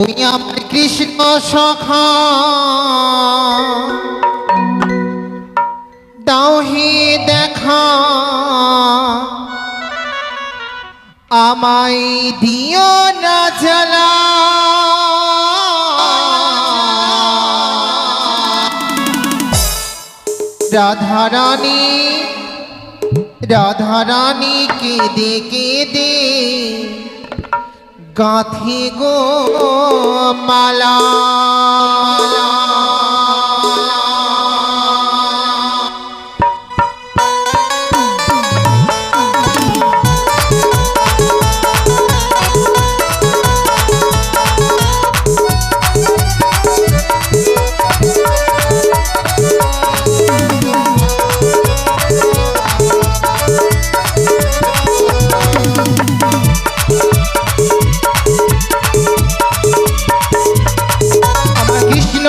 তুমি আমার কৃষ্ণ সখা। দাও হে দেখা। আমায় দিও না জ্বালা। রাধারানী রাধারানী কেঁদে কেঁদে গাঁথি গো মালা।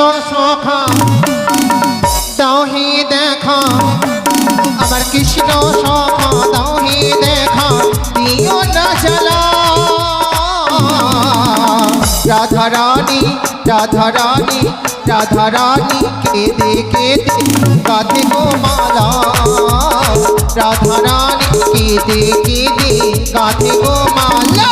কৃষ্ণ সখা দাও হে দেখা। আমার কৃষ্ণ সখা দাও হে দেখা। দিও না জ্বালা। রাধা রানী রাধা রানী রাধা রানী কেঁদে কেঁদে, কাঁদে গো মালা। রাধা রানী কেঁদে কেঁদে, কাঁদে গো মালা।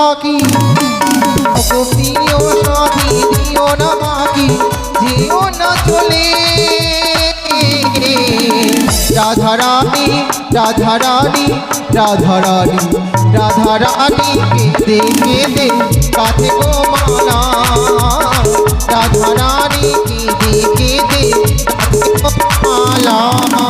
না ফাঁকি ওগো প্রিয় সাথী দিও না ফাঁকি দিও না চলে রাধারানী রাধারানী রাধারানী রাধারানী কেঁদে কেঁদে কাঁদে গো মালা রাধারানী কেঁদে কেঁদে কাঁদে গো মালা কৃষ্ণ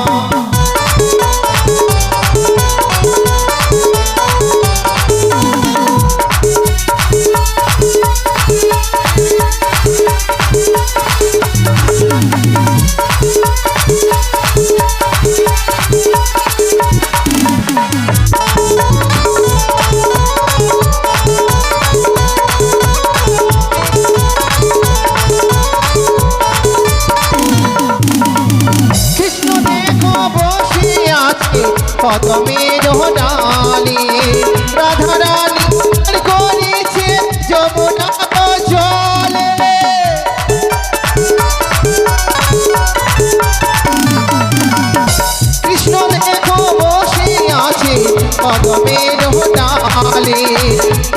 আছে কদমের ডালে রাধা রানী পার করেছে যমুনা জলে। কৃষ্ণ দেখো বসে আছে কদমের ডালে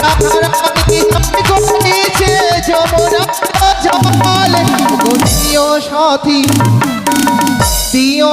রাধা রানী পার করেছে যমুনা জলে। সাথী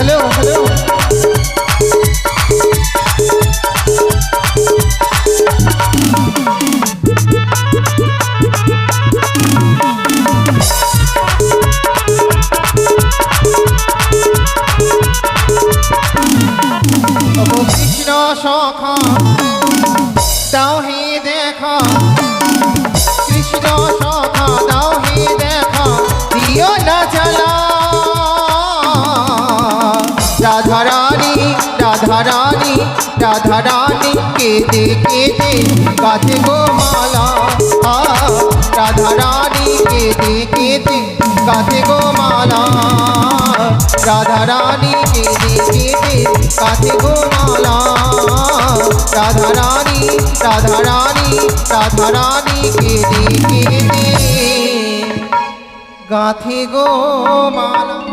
হ্যালো হ্যালো কৃষ্ণ সখা দাও হে দেখা। রাধা রানী রাধা রানী রাধা রানী কেঁদে কেঁদে গাছে গো মালা। আ, রাধা রানী কেঁদে কেঁদে গাছে গো মালা। রাধা রানী কেঁদে কেঁদে গাছে গো মালা। রাধা রানী রাধা রানী রাধা কেঁদে কেঁদে গাথে গো মালা।